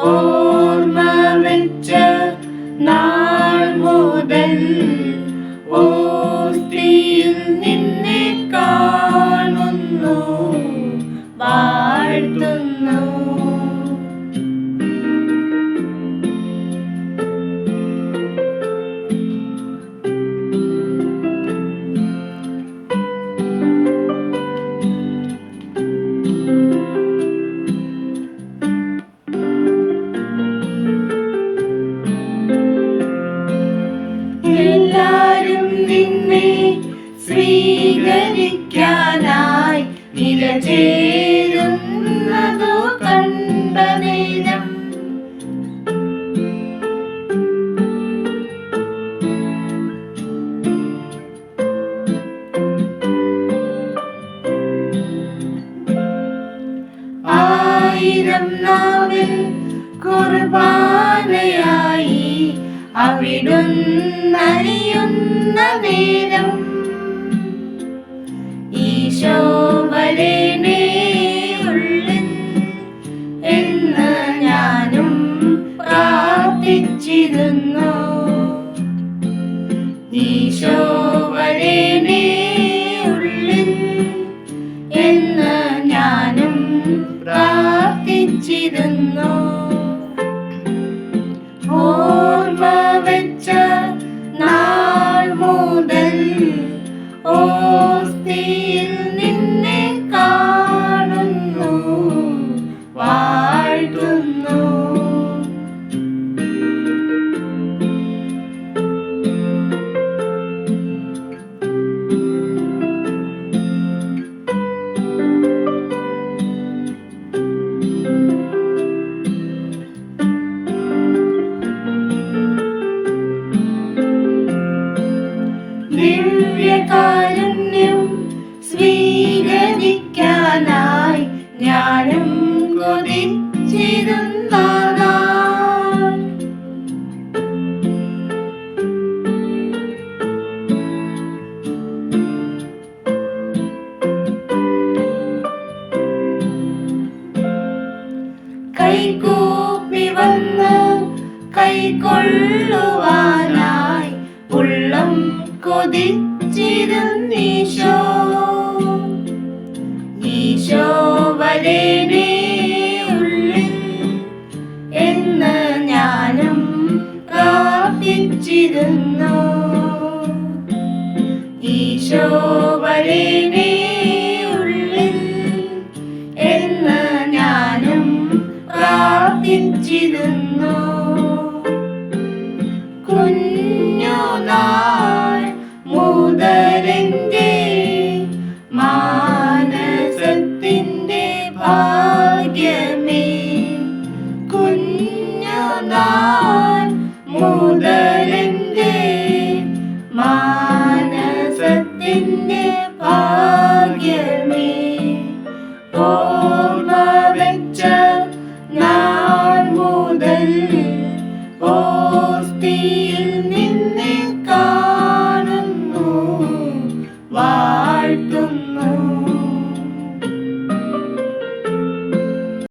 Oh. നിന്നെ സ്വീകരിക്കാനായി നിലചേരുന്നതു കണ്ട നേരം. ആയിരം നാവിൽ അവിടുന്നലിയുന്ന വേദം. ഈശോ വരേണേ ഉള്ളിൽ എന്ന് ഞാനും പ്രാർത്ഥിച്ചിരുന്നു. ഈശോ വരേണേ ഉള്ളിൽ എന്ന് ഞാനും പ്രാർത്ഥിച്ചിരുന്നു. സ്വീകരിക്കാനായി ഞാനും കൊതിച്ചിരുന്ന നാൾ. കൈകൂപ്പി വന്ന് കൈകൊള്ളുവാനായി ഉള്ളം കൊതിച്ചിരുന്നീശോ ഈശോ വരേണേ. Oh.